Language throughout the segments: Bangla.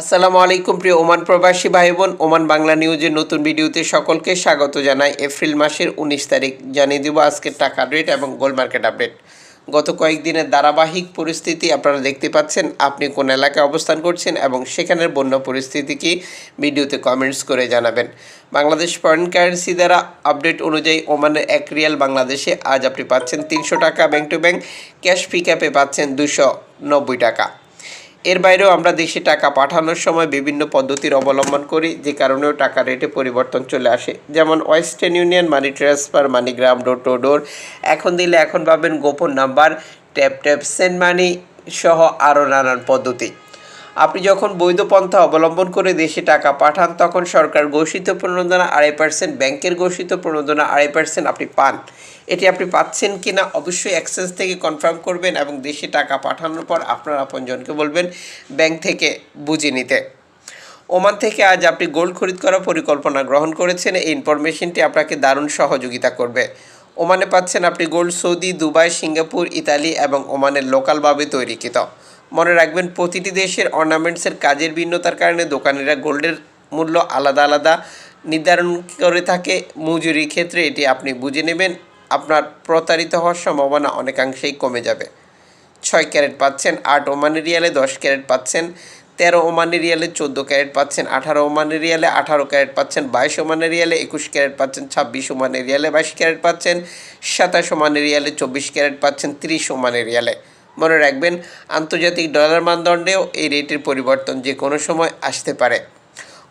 আসসালামু আলাইকুম প্রিয় ওমান প্রবাসী ভাই বোন ওমান বাংলা নিউজের নতুন ভিডিওতে সকলকে স্বাগত জানাই। এপ্রিল মাসের উনিশ তারিখ। জানিয়ে দেবো আজকের টাকা রেট এবং গোল্ড মার্কেট আপডেট গত কয়েকদিনের ধারাবাহিক পরিস্থিতি আপনারা দেখতে পাচ্ছেন। আপনি কোন এলাকায় অবস্থান করছেন এবং সেখানের বন্য পরিস্থিতি কি? ভিডিওতে কমেন্টস করে জানাবেন। বাংলাদেশ ফরেন কারেন্সি দ্বারা আপডেট অনুযায়ী ওমানের এক রিয়াল বাংলাদেশে আজ আপনি পাচ্ছেন তিনশো টাকা ব্যাংক টু ব্যাংক ক্যাশ পিকআপে পাচ্ছেন দুশো নব্বই টাকা। এর বাইরেও আমরা দেশে টাকা পাঠানোর সময় বিভিন্ন পদ্ধতির অবলম্বন করি, যে কারণেও টাকা রেটে পরিবর্তন চলে আসে। যেমন western union money transfer, MoneyGram, door to door. এখন দিলে এখন পাবেন গোপন number, tap tap send money সহ আরও নানান পদ্ধতি। আপনি যখন বৈধ পন্থা অবলম্বন করে দেশে টাকা পাঠান, তখন সরকার ঘোষিত প্রণোদনা আড়াই পার্সেন্ট ব্যাংকের ঘোষিত প্রণোদনা আড়াই পার্সেন্ট আপনি পান। এটি আপনি পাচ্ছেন কি না অবশ্যই অ্যাক্সেস থেকে কনফার্ম করবেন এবং দেশে টাকা পাঠানোর পর আপনার আপনজনকে বলবেন ব্যাংক থেকে বুঝে নিতে। ওমান থেকে আজ আপনি গোল্ড খরিদ করার পরিকল্পনা গ্রহণ করেছেন। এই ইনফরমেশনটি আপনাকে দারুণ সহযোগিতা করবে। ওমানে পাচ্ছেন আপনি gold, Saudi, Dubai, Singapore, Italy এবং ওমানের লোকালভাবে তৈরিকৃত। মনে রাখবেন, প্রতিটি দেশের অর্নামেন্টসের কাজের ভিন্নতার কারণে দোকানিরা গোল্ডের মূল্য আলাদা আলাদা নির্ধারণ করে থাকে। মজুরির ক্ষেত্রে এটি আপনি বুঝে নেবেন, আপনার প্রতারিত হওয়ার সম্ভাবনা অনেকাংশেই কমে যাবে। ছয় ক্যারেট পাচ্ছেন, আট ওমানের রিয়ালে দশ ক্যারেট পাচ্ছেন। তেরো ওমানি রিয়ালে চোদ্দ ক্যারেট পাচ্ছেন, আঠারো ওমানি রিয়ালে আঠারো ক্যারেট পাচ্ছেন, বাইশ ওমানি রিয়ালে একুশ ক্যারেট পাচ্ছেন, ছাব্বিশ ওমানি রিয়ালে বাইশ ক্যারেট পাচ্ছেন, সাতাশ ওমানি রিয়ালে চব্বিশ ক্যারেট পাচ্ছেন, তিরিশ ওমানি রিয়ালে। মনে রাখবেন, আন্তর্জাতিক ডলার মানদণ্ডেও এই রেটের পরিবর্তন যে কোনো সময় আসতে পারে।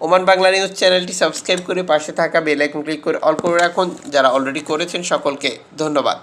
ওমান বাংলা নিউজ চ্যানেলটি সাবস্ক্রাইব করে পাশে থাকা বেল আইকন ক্লিক করে অল করে রাখুন। যারা অলরেডি করেছেন সকলকে ধন্যবাদ।